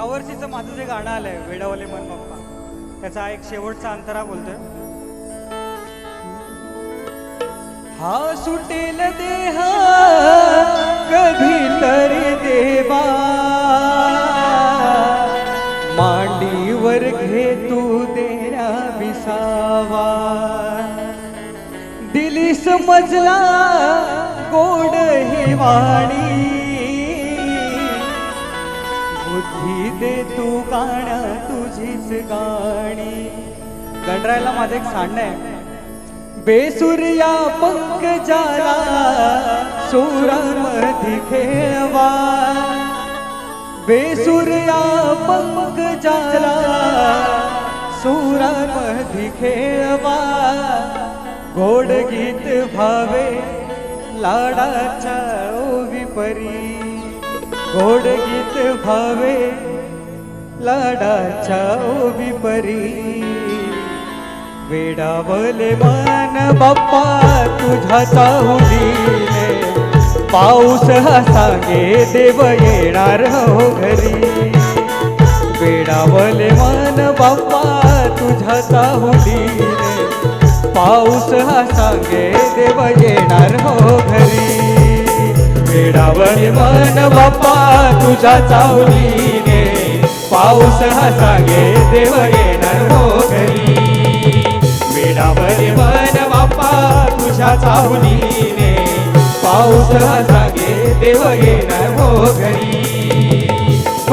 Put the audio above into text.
यावर्षीचं माझं जे गाणं आलंय वेडावले मन बाप्पा त्याचा एक शेवटचा अंतरा बोलतोय. हा सुटेल देहा कधी तरी देवा. मांडीवर घे तू देण्या विसावा. दिली समजला गोड ही वाणी. बुद्धी दे तू गाण तुझीच गाणी. गणरायला माझं एक सांडणं आहे. बेसुर्या पंकजाला सुरामधी खेळवा. बेसुर्या पंकजाला सुरामधी खेळवा. गोड गीत भावे लाडाच्या ओवी परी. गोड गीत भावे लाडाच्या विपरी परी वेडावले मन बाप्पा तुझ्या चाहुलीने पाऊस हा सांगे देव येणार हो घरी. वेडावले मन बाप्पा तुझ्या चाहुलीने पाऊस हा सांगे देव येणार हो घरी. वेडावले मन बाप्पा तुझ्या चावलीने पाऊस हा सांगे देव येणार हो घरी. मन बाप्पा तुझ्या चावलीने पाऊस हा सांगे देव येणार हो घरी.